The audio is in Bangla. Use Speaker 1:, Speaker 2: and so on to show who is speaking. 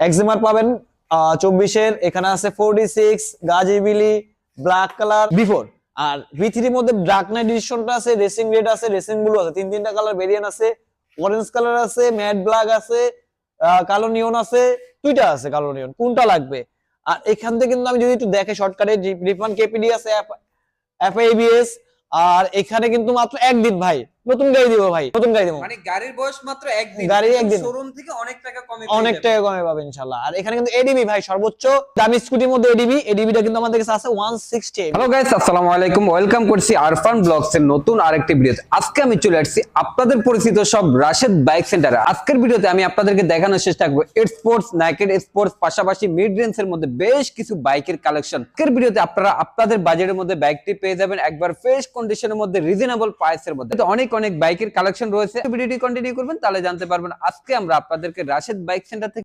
Speaker 1: এক্সিমার পাবেন চব্বিশের, এখানে আছে ফোরটি সিক্স গাজিবিলি ব্ল্যাক কালার বিফোর আর ভি থ্রির মধ্যে ডার্ক নাইট এডিশনটা আছে রেসিং রেড আছে রেসিং ব্লু আছে, তিন তিনটা কালার ভেরিয়েন্ট আছে অরেঞ্জ কালার আছে ম্যাট ব্ল্যাক আছে কালো নিয়ন আছে, দুইটা আছে কালো নিয়ন কোনটা লাগবে? আর এখান থেকে কিন্তু আমি যদি একটু দেখে শর্টকাটে রিফান কেপিডি আছে এফআইবিএস আর এখানে কিন্তু মাত্র একদিন ভাই নতুন গাড়ি দিব ভাই নতুন গাড়ি দিব।
Speaker 2: মানে গাড়ির বয়স মাত্র একদিন।
Speaker 1: গাড়ির একদিন।
Speaker 2: শোরুম থেকে অনেক টাকা কমে
Speaker 1: অনেক টাকা কমে পাবে ইনশাল্লাহ আর এখানে কিন্তু এডিবি ভাই সর্বোচ্চ দামি স্কুটির মধ্যে এডিবি এডিবিটা কিন্তু আমাদের কাছে আছে ওয়ান সিক্সটি
Speaker 3: হ্যালো গাইস আসসালামু আলাইকুম। ওয়েলকাম করছি আরফান ব্লগস এর নতুন আরেকটি ভিডিওতে আজকে আমি চলে আসছি আপনাদের পরিচিত সব রাশেদ বাইক সেন্টারে আজকের ভিডিওতে আমি আপনাদেরকে দেখানোর চেষ্টা করব স্পোর্টস নাইকেড স্পোর্টস পাশাপাশি মিড রেঞ্জ এর মধ্যে বেশ কিছু বাইকের কালেকশন আজকের ভিডিওতে আপনারা আপনাদের বাজেটের মধ্যে বাইকটি পেয়ে যাবেন একবার ফ্রেশ কন্ডিশনের মধ্যে রিজনেবল প্রাইসের মধ্যে। তো অনেক অনেক বাইকের কালেকশন রয়েছে। ভিডিওটি কন্টিনিউ করবেন, তাহলে জানতে পারবেন আজকে আমরা আপনাদেরকে রাশেদ বাইক সেন্টার থেকে